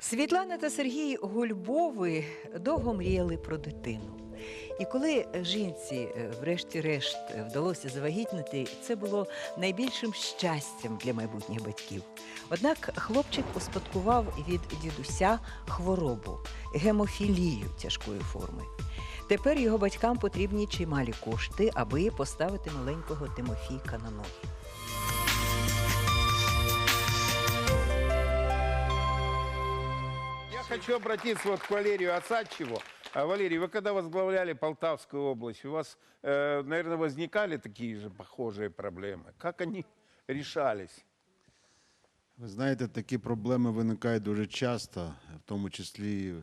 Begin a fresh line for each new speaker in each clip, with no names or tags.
Світлана та Сергій Гульбови довго мріяли про дитину. І коли жінці, е, врешті-решт, е, вдалося завагітнити, це було найбільшим щастям для майбутніх батьків. Однак хлопчик успадкував від дідуся хворобу, гемофілію тяжкої форми. Тепер його батькам потрібні чималі кошти, аби поставити маленького Тимофійка на ноги.
хочу обратиться вот к Валерию Осадчеву. А, Валерий, вы когда возглавляли Полтавскую область, у вас, э, наверное, возникали такие же похожие проблемы. Как они решались?
Ви знаєте, такі проблеми виникають дуже часто, в тому числі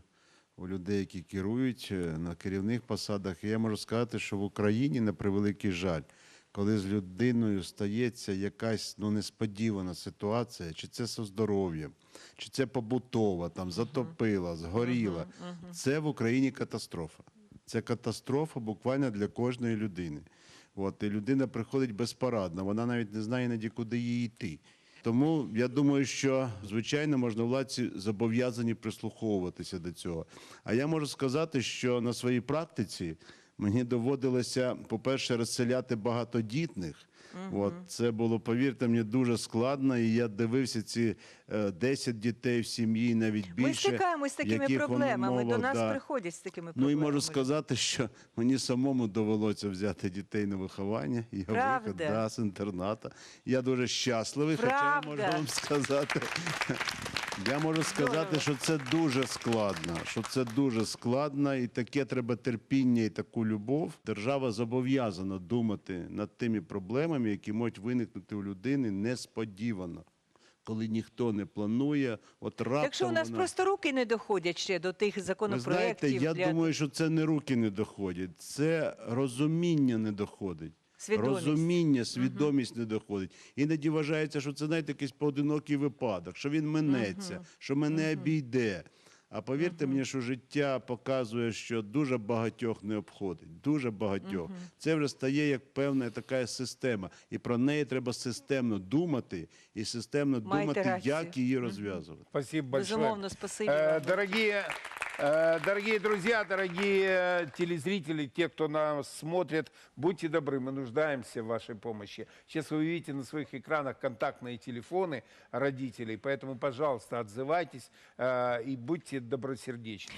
у людей, які керують е, на керівних посадах. І я можу сказати, що в Україні, на превеликий жаль, коли з людиною стається якась ну, несподівана ситуація, чи це зі здоров'ям, чи це побутова, там затопила, згоріла, це в Україні катастрофа. Це катастрофа буквально для кожної людини. От, і людина приходить безпорадна, вона навіть не знає іноді, куди їй йти. Тому я думаю, що звичайно можновладці зобов'язані прислуховуватися до цього. А я можу сказати, що на своїй практиці мені доводилося, по-перше, розселяти багатодітних. От це було, повірте мені, дуже складно. І я дивився ці е, 10 дітей в сім'ї, навіть більше.
Ми стикаємось з такими
яких
проблемами. До нас
да.
приходять з такими проблемами.
Ну і можу сказати, що мені самому довелося взяти дітей на виховання. Я
Правда?
виход да, з інтерната. Я дуже щасливий, хоча я можу вам сказати. Я можу сказати, що це дуже складно. Що це дуже складно, і таке треба терпіння і таку любов. Держава зобов'язана думати над тими проблемами, які можуть виникнути у людини несподівано, коли ніхто не планує. От раптом
Якщо у нас
вона...
просто руки не доходять ще до тих
Ви знаєте, я
для...
думаю, що це не руки не доходять, це розуміння не доходить.
Свідомість.
Розуміння, свідомість не доходить. Іноді вважається, що це знаєте, якийсь поодинокий випадок, що він минеться, що мене обійде. А повірте мені, що життя показує, що дуже багатьох не обходить. Дуже багатьох. Це вже стає як певна така система. І про неї треба системно думати і системно
Майте
думати,
рацію.
як її розв'язувати.
Спасибо большое.
Безумовно, спасибо
Э,
вам.
дорогие, э, дорогие друзья, дорогие телезрители, те, кто нас смотрит, будьте добры, мы нуждаемся в вашей помощи. Сейчас вы видите на своих экранах контактные телефоны родителей, поэтому, пожалуйста, отзывайтесь э, и будьте добросердечны.